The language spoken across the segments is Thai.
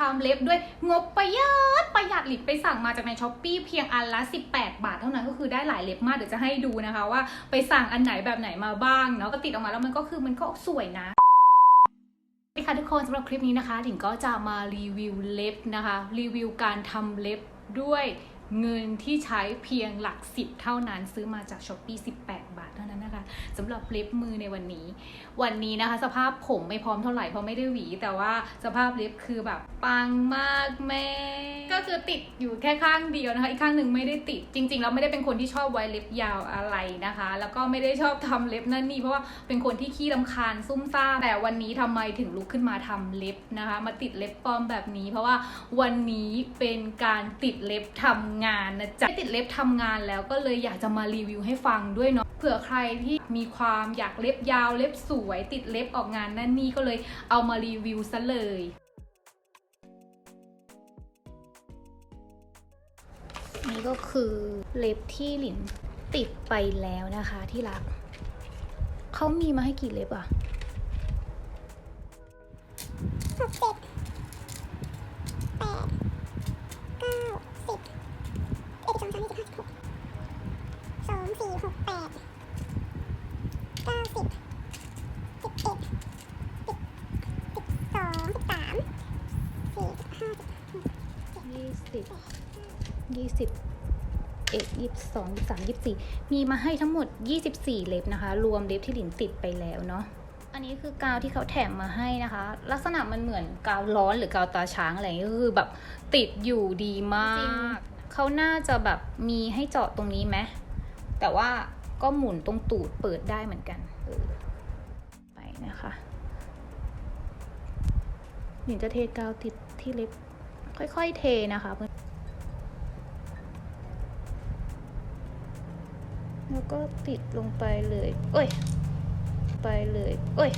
ทำเล็บด้วยงบประหยัดประหยัดหลิบไปสั่งมาจากในช้อปปีเพียงอันละ 18 บาทเท่านั้นก็คือได้หลายเล็บมากเดี๋ยวจะให้ดูนะคะว่าไปสั่งอันไหนแบบไหนมาบ้างเนาะก็ติดออกมาแล้วมันก็คือมันก็สวยนะีค่ะทุกคนสำหรับคลิปนี้นะคะหลิงก็จะมารีวิวเล็บนะคะ รีวิวการทำเล็บด้วย เงินที่ใช้เพียงหลักสิบเท่านั้นซื้อมาจากช้อปปี้18 บาทเท่านั้นนะคะสำหรับเล็บมือในวันนี้ วันนี้นะคะ สภาพผมไม่พร้อมเท่าไหร่เพราะไม่ได้หวี แต่ว่าสภาพเล็บคือแบบปังมากแม่ก็คือติดอยู่แค่ข้างเดียวนะคะ อีกข้างหนึ่งไม่ได้ติดจริงๆแล้วไม่ได้เป็นคนที่ชอบไว้เล็บยาวอะไรนะคะ แล้วก็ไม่ได้ชอบทำเล็บนั่นนี่เพราะว่าเป็นคนที่ขี้ลำคาญซุ่มซ่ามแต่วันนี้ทำไมถึงลุกขึ้นมาทำเล็บนะคะ มาติดเล็บปลอมแบบนี้ เพราะว่าวันนี้เป็นการติดเล็บทำงานนะจ๊ะติดเล็บทำงานแล้วก็เลยอยากจะมารีวิวให้ฟังด้วยเนาะเผื่อใครที่มีความอยากเล็บยาวเล็บสวย ติดเล็บออกงานนั่นนี่ก็เลยเอามารีวิวซะเลยนี่ก็คือเล็บที่หลินติดไปแล้วนะคะที่รัก เขามีมาให้กี่เล็บอะหกเจ็ดแปดเก้าสิบเอ็ดสองสามสี่สิบห้าสิบหกสองสี่หกแปดเก้า สิบสิบเอ็ดสิบสิบสองสิบสามสี่สิบห้าสิบยี่สิบยี่สิบเอ็ดยี่สิบสองยี่สิบสามยี่สิบสี่มีมาให้ทั้งหมดยี่สิบสี่เล็บนะคะ รวมเล็บที่หลินติดไปแล้วเนาะอันนี้คือกาวที่เขาแถมมาให้นะคะ ลักษณะมันเหมือนกาวร้อนหรือกาวตาช้างอะไรอย่างเงี้ยก็คือแบบติดอยู่ดีมาก เขาน่าจะแบบมีให้เจาะตรงนี้ไหมแต่ว่า ก็หมุนตรงตูดเปิดได้เหมือนกันออไปนะคะหนิงจะเทกาวติดที่เล็บค่อยๆเทนะคะเพื่อนแล้วก็ติดลงไปเลยโอ้ย ไปเลยโอ้ย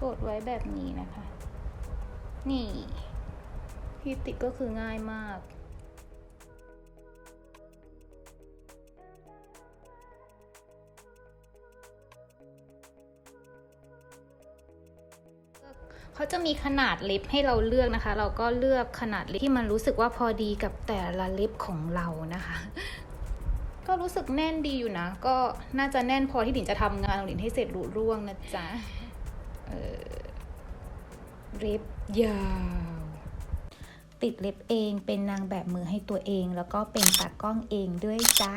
กดไว้แบบนี้นะคะ นี่ที่ติดก็คือง่ายมาก เขาจะมีขนาดเล็บให้เราเลือกนะคะ เราก็เลือกขนาดเล็บที่มันรู้สึกว่าพอดีกับแต่ละเล็บของเรานะคะ ก็รู้สึกแน่นดีอยู่นะ ก็น่าจะแน่นพอที่หลินจะทำงานของหลินให้เสร็จรุ่ร่วงนะจ๊ะ เออ เล็บยาว ติดเล็บเองเป็นนางแบบมือให้ตัวเอง แล้วก็เป็นตากล้องเองด้วยจ้า